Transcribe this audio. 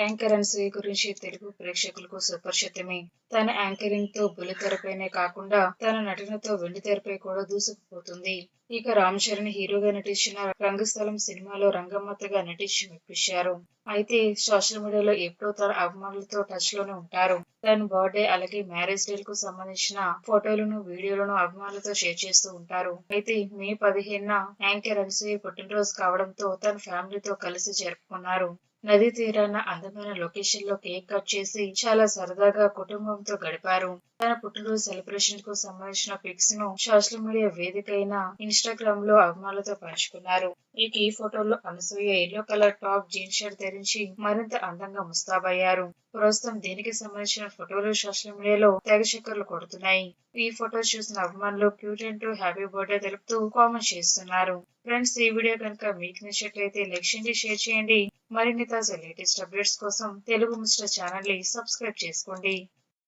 anchor Anasuya గురించి తెలుగు ప్రేక్షకులకు సుపరిచితమే. తన యాంకరింగ్తో బుల్లితెరపైనే కాకుండా తన నటనతో వెండితెరపై కూడా దూసుకుపోతుంది. ఇక రామ్ చరణ్ హీరోగా నటించిన రంగస్థలం సినిమాలో రంగమ్మతగా నటించి మెప్పించారు. అయితే సోషల్ మీడియాలో ఎప్పుడూ తన అభిమానులతో టచ్లోనే ఉంటారు. తన బర్త్డే అలాగే మ్యారేజ్ డే కు సంబంధించిన ఫోటోలను వీడియోలను అభిమానులతో షేర్ చేస్తూ ఉంటారు. అయితే మే పదిహేనున యాంకర్ అనసూయ పుట్టినరోజు కావడంతో తన ఫ్యామిలీతో కలిసి జరుపుకున్నారు. నదీ తీరాన అందమైన లొకేషన్లో కేక్ కట్ చేసి చాలా సరదాగా కుటుంబంతో గడిపారు. తన పుట్టినరోజు సెలబ్రేషన్కు సంబంధించిన పిక్స్ను సోషల్ మీడియా వేదిక అయిన ఇన్స్టాగ్రామ్లో అభిమానులతో పంచుకున్నారు. ఇక ఈ ఫోటోలో Anasuya yellow colour top jeans shirt ధరించి మరింత అందంగా ముస్తాబయ్యారు. ప్రస్తుతం దీనికి సంబంధించిన ఫోటోలు సోషల్ మీడియాలో తెగ చక్కర్లు కొడుతున్నాయి. ఈ ఫోటో చూసిన అభిమానులు క్యూట్ అంటూ హ్యాపీ బర్త్డే తెలుపుతూ కామెంట్ చేస్తున్నారు. ఫ్రెండ్స్ ఈ వీడియో కనుక మీకు నచ్చినట్లయితే లైక్ చేయండి షేర్ చేయండి. మరిన్ని తాజా లేటెస్ట్ అప్డేట్స్ కోసం తెలుగు ముచ్చట ఛానల్ని సబ్స్క్రైబ్ చేసుకోండి.